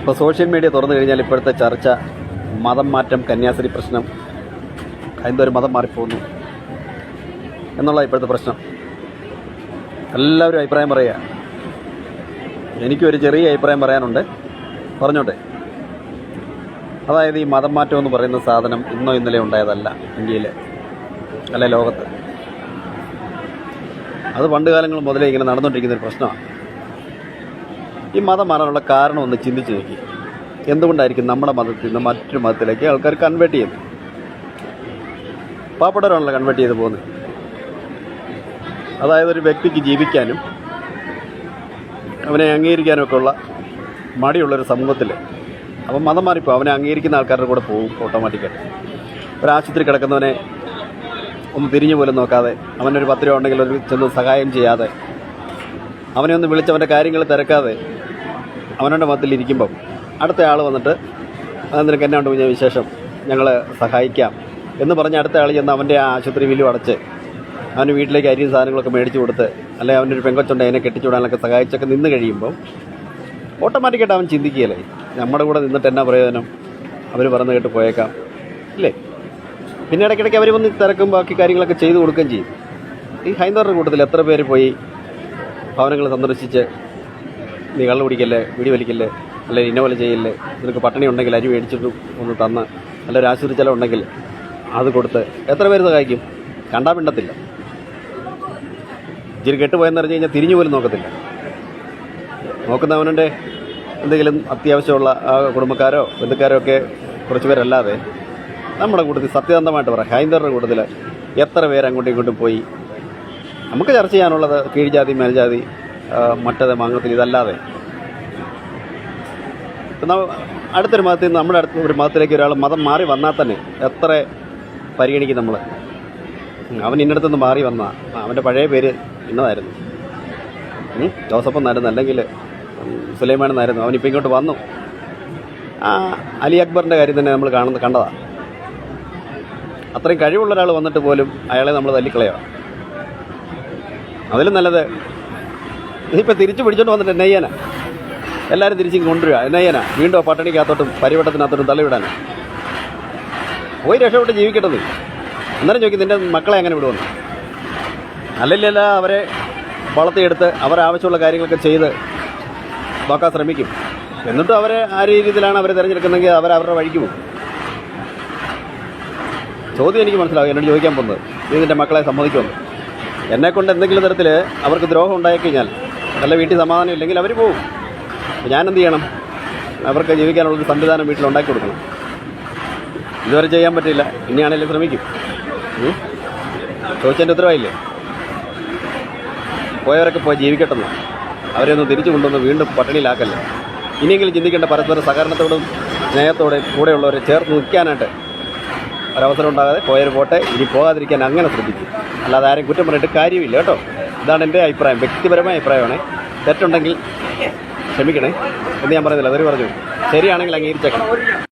ഇപ്പോൾ social media തുറന്നു കഴിഞ്ഞാൽ ഇപ്പോഴത്തെ ചർച്ച മതം മാറ്റം കന്യാസ്ത്രീ പ്രശ്നം ഹൈന്ദവർ മതം മാറിപ്പോകുന്നു എന്നുള്ള ഇപ്പോഴത്തെ പ്രശ്നം. എല്ലാവരും അഭിപ്രായം പറയുക. എനിക്കൊരു ചെറിയ അഭിപ്രായം പറയാനുണ്ട്. പറഞ്ഞോട്ടെ. അതായത് ഈ മതം മാറ്റം എന്ന് പറയുന്ന സാധനം ഇന്നോ ഇന്നലെ ഉണ്ടായതല്ല ഇന്ത്യയിൽ അല്ലെ ലോകത്ത്. അത് പണ്ട് കാലങ്ങൾ മുതലേ ഇങ്ങനെ നടന്നുകൊണ്ടിരിക്കുന്ന ഒരു പ്രശ്നമാണ്. ഈ മതം മാറാനുള്ള കാരണം ഒന്ന് ചിന്തിച്ച് നോക്കി. എന്തുകൊണ്ടായിരിക്കും നമ്മുടെ മതത്തിൽ നിന്ന് മറ്റൊരു മതത്തിലേക്ക് ആൾക്കാർ കൺവേർട്ട് ചെയ്യുന്നത്? പാവപ്പെട്ടവരാണല്ലോ കൺവേർട്ട് ചെയ്ത് പോകുന്നത്. അതായത് ഒരു വ്യക്തിക്ക് ജീവിക്കാനും അവനെ അംഗീകരിക്കാനും ഒക്കെ ഉള്ള മടിയുള്ളൊരു സമൂഹത്തിൽ അപ്പം മതം മാറിപ്പോൾ അവനെ അംഗീകരിക്കുന്ന ആൾക്കാരുടെ കൂടെ പോകും ഓട്ടോമാറ്റിക്കായിട്ട് ഒരു ആശുപത്രി കിടക്കുന്നവനെ ഒന്ന് തിരിഞ്ഞു പോലും നോക്കാതെ അവനൊരു പത്ത് രൂപ ഉണ്ടെങ്കിൽ ഒരു ചെന്ന് സഹായം ചെയ്യാതെ അവനെ ഒന്ന് വിളിച്ച് അവന്റെ കാര്യങ്ങൾ തിരക്കാതെ അവനവന്റെ മതത്തിലിരിക്കുമ്പം അടുത്ത ആൾ വന്നിട്ട് "ആ, നിനക്ക് എന്നാ ഉണ്ട് കുഞ്ഞെ വിശേഷം? ഞങ്ങൾ സഹായിക്കാം. എന്ന് പറഞ്ഞ് അടുത്ത ആൾ ചെന്ന് അവന്റെ ആ ആശുപത്രി വിലു അടച്ച് അവന് വീട്ടിലേക്ക് അരിയും സാധനങ്ങളൊക്കെ മേടിച്ചു കൊടുത്ത് അല്ലെങ്കിൽ അവനൊരു പെങ്കൊച്ചുണ്ട് അതിനെ കെട്ടിച്ചുവിടാനൊക്കെ സഹായിച്ചൊക്കെ നിന്ന് കഴിയുമ്പോൾ ഓട്ടോമാറ്റിക്കായിട്ട് അവൻ ചിന്തിക്കുകയല്ലേ നമ്മുടെ കൂടെ നിന്നിട്ട് എന്നാ പ്രയോജനം? അവർ പറഞ്ഞു കേട്ട് പോയേക്കാം. ഇല്ലേ? പിന്നെ ഇടയ്ക്കിടയ്ക്ക് അവർ വന്ന് തിരക്കും ബാക്കി കാര്യങ്ങളൊക്കെ ചെയ്തു കൊടുക്കുകയും ചെയ്യും. ഈ ഹൈന്ദവരുടെ കൂട്ടത്തിൽ എത്ര പേര് പോയി? ഭവനങ്ങൾ സന്ദർശിച്ച് നീ കള്ളു കുടിക്കല്ലേ വീടി വലിക്കല്ലേ അല്ലെങ്കിൽ ഇന്ന പോലെ ചെയ്യല്ലേ നിനക്ക് പട്ടിണി ഉണ്ടെങ്കിൽ അരി മേടിച്ചിട്ട് ഒന്ന് തന്ന് അല്ല ഒരു ആശുപത്രി ഉണ്ടെങ്കിൽ അത് കൊടുത്ത് എത്ര പേര് സഹായിക്കും? കണ്ടാ പിണ്ടത്തില്ല ഇച്ചിരി കെട്ടുപോയെന്ന് അറിഞ്ഞു കഴിഞ്ഞാൽ തിരിഞ്ഞു പോലും നോക്കത്തില്ല. നോക്കുന്നവനുണ്ട് എന്തെങ്കിലും അത്യാവശ്യമുള്ള ആ കുടുംബക്കാരോ ബന്ധുക്കാരോ ഒക്കെ കുറച്ച് പേരല്ലാതെ നമ്മുടെ കൂട്ടത്തിൽ സത്യസന്ധമായിട്ട് പറയാം ഹൈന്ദവരുടെ കൂട്ടത്തിൽ എത്ര പേര് അങ്ങോട്ടും ഇങ്ങോട്ടും പോയി നമുക്ക് ചർച്ച ചെയ്യാനുള്ളത് കീഴ്ജാതി മേൽജാതി മറ്റത് മാങ്ങത്തിൽ ഇതല്ലാതെ. അടുത്തൊരു മതത്തിൽ നിന്ന് നമ്മുടെ അടുത്ത ഒരു മതത്തിലേക്ക് ഒരാൾ മതം മാറി വന്നാൽ തന്നെ എത്ര പരിഗണിക്കും നമ്മൾ അവൻ ഇന്നടത്തുനിന്ന് മാറി വന്ന. അവന്റെ പഴയ പേര് ഇന്നതായിരുന്നു. ജോസഫ് എന്നായിരുന്നു അല്ലെങ്കിൽ സുലൈമാൻ എന്നായിരുന്നു. അവനിപ്പോൾ ഇങ്ങോട്ട് വന്നു. ആ അലി അക്ബറിന്റെ കാര്യം തന്നെ നമ്മൾ കാണുന്ന കണ്ടതാണ് അത്രയും കഴിവുള്ള ഒരാൾ വന്നിട്ട് പോലും അയാളെ നമ്മൾ തല്ലിക്കളയുക. അതിലും നല്ലത്. ഇതിപ്പോൾ തിരിച്ചു പിടിച്ചോണ്ട് വന്നിട്ട് നെയ്യന എല്ലാവരും തിരിച്ചും കൊണ്ടുവരിക. നെയ്യന വീണ്ടും പട്ടണിക്കകത്തോട്ടും പരിവട്ടത്തിനകത്തോട്ടും തള്ളിവിടാൻ പോയി രക്ഷപ്പെട്ട് ജീവിക്കട്ടത് അന്നേരം ചോദിക്കും നിന്റെ മക്കളെ അങ്ങനെ വിടുമെന്ന്? അല്ലല്ല അവരെ വളർത്തിയെടുത്ത് അവരാവശ്യമുള്ള കാര്യങ്ങളൊക്കെ ചെയ്ത് നോക്കാൻ ശ്രമിക്കും. എന്നിട്ടും അവരെ ആ രീതിയിലാണ് അവരെ തിരഞ്ഞെടുക്കുന്നതെങ്കിൽ അവർ അവരുടെ വഴിക്ക് പോകും. ചോദ്യം എനിക്ക് മനസ്സിലാവും എന്നോട് ചോദിക്കാൻ പോകുന്നത്. നീ നിന്റെ മക്കളെ സമ്മതിക്കുമെന്ന്. എന്നെക്കൊണ്ട് എന്തെങ്കിലും തരത്തിൽ അവർക്ക് ദ്രോഹം ഉണ്ടായിക്കഴിഞ്ഞാൽ നല്ല വീട്ടിൽ സമാധാനം ഇല്ലെങ്കിൽ അവർ ഞാൻ എന്ത് ചെയ്യണം? അവർക്ക് ജീവിക്കാനുള്ളൊരു സംവിധാനം വീട്ടിൽ ഉണ്ടാക്കി കൊടുക്കണം. ഇതുവരെ ചെയ്യാൻ പറ്റില്ല ഇനിയാണെങ്കിലും ശ്രമിക്കും? ചോദിച്ചതിന്റെ ഉത്തരവായില്ലേ? പോയവരൊക്കെ പോയി ജീവിക്കട്ടെന്ന്. അവരെ ഒന്ന് തിരിച്ചു കൊണ്ടുവന്ന് വീണ്ടും പട്ടിണിയിലാക്കല്ല. ഇനിയെങ്കിലും ചിന്തിക്കേണ്ട പരസ്പര സഹകരണത്തോടും സ്നേഹത്തോടെയും കൂടെയുള്ളവരെ ചേർത്ത് നിൽക്കാനായിട്ട് ഒരവസരം ഉണ്ടാകാതെ പോയവർ പോട്ടെ ഇനി പോകാതിരിക്കാൻ അങ്ങനെ ശ്രദ്ധിക്കും. അല്ലാതെ ആരും കുറ്റം പറഞ്ഞിട്ട് കാര്യമില്ല കേട്ടോ. ഇതാണ് എന്റെ അഭിപ്രായം. വ്യക്തിപരമായ അഭിപ്രായമാണ്. തെറ്റുണ്ടെങ്കിൽ ക്ഷമിക്കണേ. എന്ന് ഞാൻ പറയുന്നില്ല. അതൊരു പറഞ്ഞു. ശരിയാണെങ്കിൽ അംഗീകരിച്ചേക്കണം